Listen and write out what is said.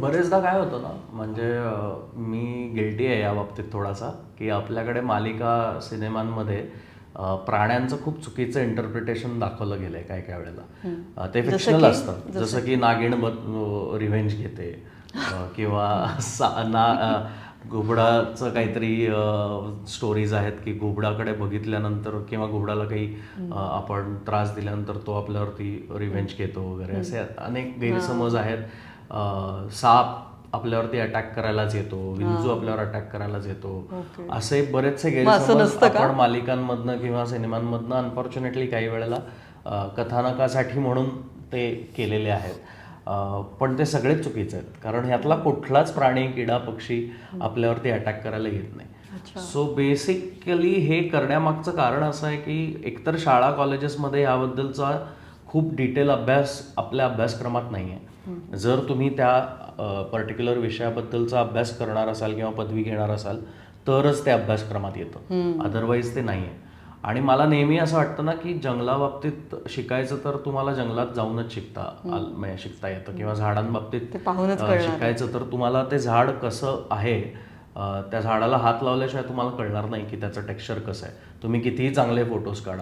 बरेचदा काय होतं ना म्हणजे मी गिल्टी आहे या बाबतीत थोडासा की आपल्याकडे मालिका सिनेमांमध्ये प्राण्यांचं खूप चुकीचं इंटरप्रिटेशन दाखवलं गेलंय काय काय वेळेला. ते फिक्शनल? असतं. जसं की? नागिण रिव्हेंज घेते किंवा सा- ना घुबडाचं काहीतरी स्टोरीज आहेत की घुबडाकडे बघितल्यानंतर किंवा घुबडाला काही आपण त्रास दिल्यानंतर तो आपल्यावरती रिव्हेंज घेतो वगैरे. असे अनेक गैरसमज आहेत. साप आपल्यावरती अटॅक करायलाच येतो. विंचू आपल्यावर अटॅक करायलाच येतो. असे बरेचसे गैरसमज? आपण मालिकांमधनं किंवा सिनेमांमधनं अनफॉर्च्युनेटली काही वेळेला कथानकासाठी म्हणून ते केलेले आहेत. पण ते सगळेच चुकीचे आहेत. कारण ह्यातला कुठलाच प्राणी किडा पक्षी आपल्यावरती अटॅक करायला येत नाही. सो बेसिकली हे करण्यामागचं कारण असं आहे की एकतर शाळा कॉलेजेसमध्ये याबद्दलचा खूप डिटेल अभ्यास आपल्या अभ्यासक्रमात नाही आहे जर तुम्ही त्या पर्टिक्युलर विषयाबद्दलचा अभ्यास करणार असाल किंवा पदवी घेणार असाल तरच ते अभ्यासक्रमात येतं. अदरवाईज ते नाही आहे आणि मला नेहमी असं वाटतं ना की जंगलाबाबतीत शिकायचं तर तुम्हाला जंगलात जाऊनच शिकता म्हणजे शिकता येतं किंवा झाडांबाबतीत. शिकायचं तर तुम्हाला ते झाड कसं आहे त्या झाडाला हात लावल्याशिवाय तुम्हाला कळणार नाही की त्याचं टेक्स्चर कसं आहे. तुम्ही कितीही चांगले फोटोज काढा.